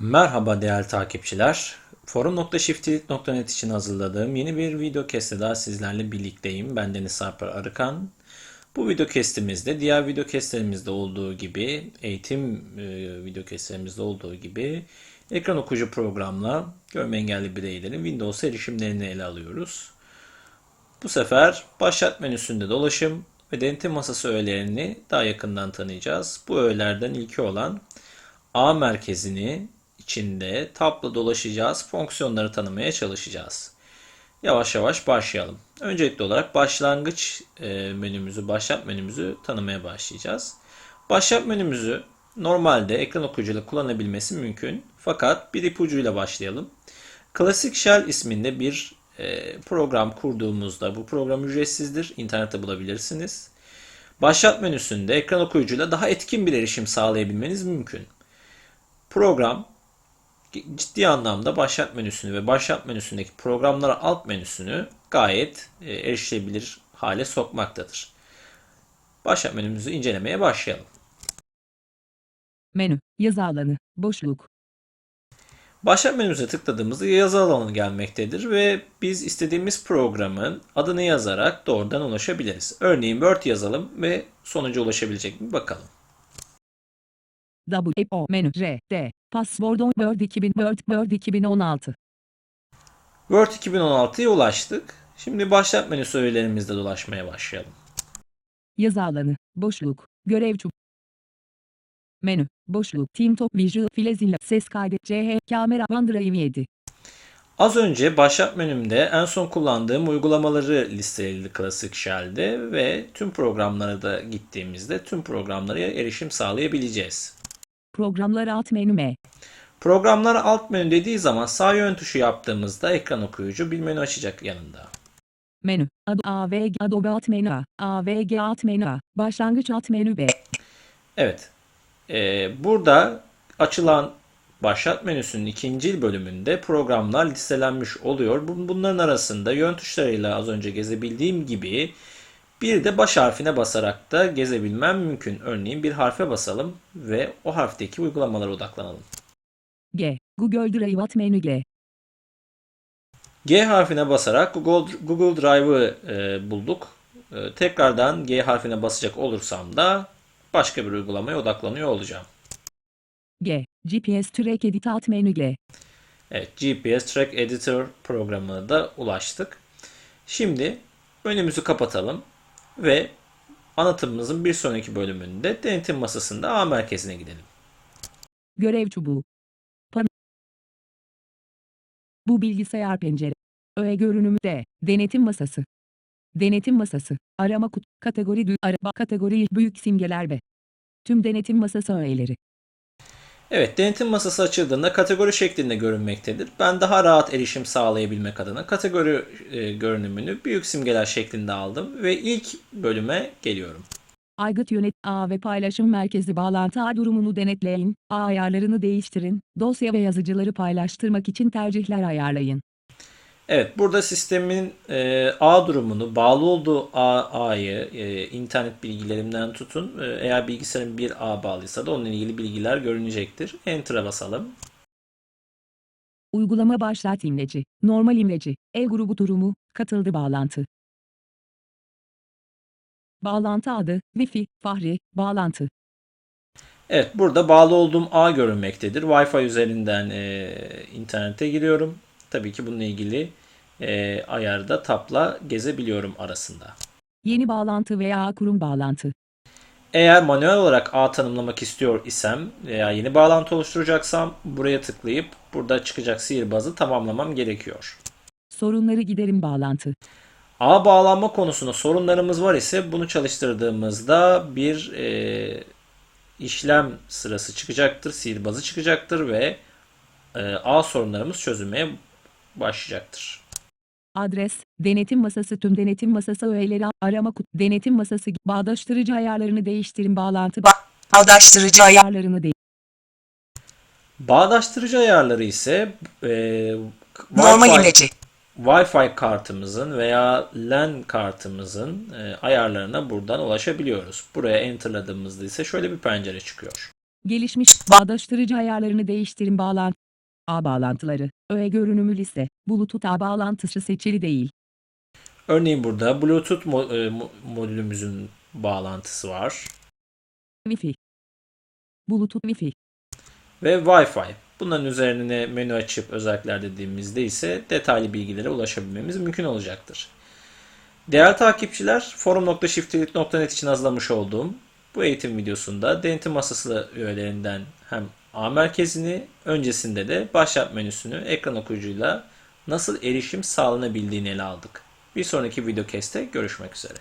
Merhaba değerli takipçiler. Forum.shiftlik.net için hazırladığım yeni bir video kesti daha sizlerle birlikteyim. Ben Deniz Sarper Arıkan. Bu video kestimizde diğer video kestlerimizde olduğu gibi eğitim e, video kestlerimizde olduğu gibi ekran okuyucu programla görme engelli bireylerin Windows erişimlerini ele alıyoruz. Bu sefer başlat menüsünde dolaşım ve denetim masası öğelerini daha yakından tanıyacağız. Bu öğelerden ilki olan A merkezini içinde tablo dolaşacağız. Fonksiyonları tanımaya çalışacağız. Yavaş yavaş başlayalım. Öncelikli olarak başlangıç e, menümüzü, başlat menümüzü tanımaya başlayacağız. Başlat menümüzü normalde ekran okuyucuyla kullanabilmesi mümkün. Fakat bir ipucuyla başlayalım. Classic Shell isminde bir e, program kurduğumuzda bu program ücretsizdir. İnternette bulabilirsiniz. Başlat menüsünde ekran okuyucuyla daha etkin bir erişim sağlayabilmeniz mümkün. Program ciddi anlamda başlat menüsünü ve başlat menüsündeki programlar alt menüsünü gayet e, erişilebilir hale sokmaktadır. Başlat menümüzü incelemeye başlayalım. Menü, yazı alanı, boşluk, Başlat menümüze tıkladığımızda yazı alanı gelmektedir ve biz istediğimiz programın adını yazarak doğrudan ulaşabiliriz. Örneğin Word yazalım ve sonuca ulaşabilecek mi bakalım. W, O, menü, R, D, password on Word 2000, Word, Word 2016, Word 2016'ya ulaştık. Şimdi başlat menüsü öğelerimizde dolaşmaya başlayalım. yazı alanı, boşluk, görev çub, menü, boşluk, Team Top Visual, Filezilla, ses kaydı, CH, kamera, OneDrive 7, Az önce başlat menümde en son kullandığım uygulamaları listeledi Classic Shell'de ve tüm programlara da gittiğimizde tüm programlara erişim sağlayabileceğiz. Programlar alt menü M, Programlar alt menü dediği zaman sağ yön tuşu yaptığımızda ekran okuyucu bir menü açacak yanında. menü, Ad AVG, Adobe alt menü A, AVG alt menü A, başlangıç alt menü B, Evet. Ee, burada açılan başlat menüsünün ikinci bölümünde programlar listelenmiş oluyor. Bun- Bunların arasında yön tuşlarıyla az önce gezebildiğim gibi bir de baş harfine basarak da gezebilmem mümkün. Örneğin bir harfe basalım ve o harfteki uygulamalara odaklanalım. G, Google Drive alt menü G, G harfine basarak Google, Google Drive'ı e, bulduk. E, tekrardan G harfine basacak olursam da başka bir uygulamaya odaklanıyor olacağım. G, GPS Track Edit alt menü G, Evet, GPS Track Editor programına da ulaştık. Şimdi önümüzü kapatalım ve anlatımımızın bir sonraki bölümünde denetim masasında A merkezine gidelim. Görev çubuğu. Pan Bu bilgisayar pencere. Öğe görünümü D. Denetim masası. Denetim masası. Arama kutu. Kategori dü araba kategori büyük simgeler B. Tüm denetim masası öğeleri. Evet, denetim masası açıldığında kategori şeklinde görünmektedir. Ben daha rahat erişim sağlayabilmek adına kategori e, görünümünü büyük simgeler şeklinde aldım ve ilk bölüme geliyorum. Aygıt yönet A ve paylaşım merkezi bağlantı ağ durumunu denetleyin. A ayarlarını değiştirin. Dosya ve yazıcıları paylaştırmak için tercihler ayarlayın. Evet, burada sistemin e, ağ durumunu, bağlı olduğu ağ, ağyı, e, internet bilgilerimden tutun. E, eğer bilgisayarın bir ağ bağlıysa da onunla ilgili bilgiler görünecektir. Enter'a basalım. Uygulama başlat imleci. Normal imleci. E grubu durumu. Katıldı bağlantı. Bağlantı adı. Wi-Fi. Fahri. Bağlantı. Evet, burada bağlı olduğum ağ görünmektedir. Wi-Fi üzerinden e, internete giriyorum. Tabii ki bununla ilgili e, ayarda tapla gezebiliyorum arasında. Yeni bağlantı veya kurum bağlantı. Eğer manuel olarak ağ tanımlamak istiyor isem veya yeni bağlantı oluşturacaksam buraya tıklayıp burada çıkacak sihirbazı tamamlamam gerekiyor. Sorunları giderim bağlantı. Ağ bağlanma konusunda sorunlarımız var ise bunu çalıştırdığımızda bir e, işlem sırası çıkacaktır, sihirbazı çıkacaktır ve e, ağ sorunlarımız çözülmeye başlayacaktır. Adres, denetim masası tüm denetim masası öğeleri arama kutu, denetim masası bağdaştırıcı ayarlarını değiştirin bağlantı Bağdaştırıcı ayar. ayarlarını değiştirin. Bağdaştırıcı ayarları ise e, Normal Wi-Fi- imleci. Wi-Fi kartımızın veya LAN kartımızın e, ayarlarına buradan ulaşabiliyoruz. Buraya enterladığımızda ise şöyle bir pencere çıkıyor. Gelişmiş bağdaştırıcı ayarlarını değiştirin bağlan. A bağlantıları. Öğe görünümü liste. Bluetooth A bağlantısı seçili değil. Örneğin burada Bluetooth e, mo- modülümüzün bağlantısı var Wi-Fi. Bluetooth Wi-Fi. ve Wi-Fi. Bunların üzerine menü açıp özellikler dediğimizde ise detaylı bilgilere ulaşabilmemiz mümkün olacaktır. Değerli takipçiler, forum.shiftlik.net için hazırlamış olduğum bu eğitim videosunda denetim masası üyelerinden hem A merkezini öncesinde de başlat menüsünü ekran okuyucuyla nasıl erişim sağlanabildiğini ele aldık. Bir sonraki video keste görüşmek üzere.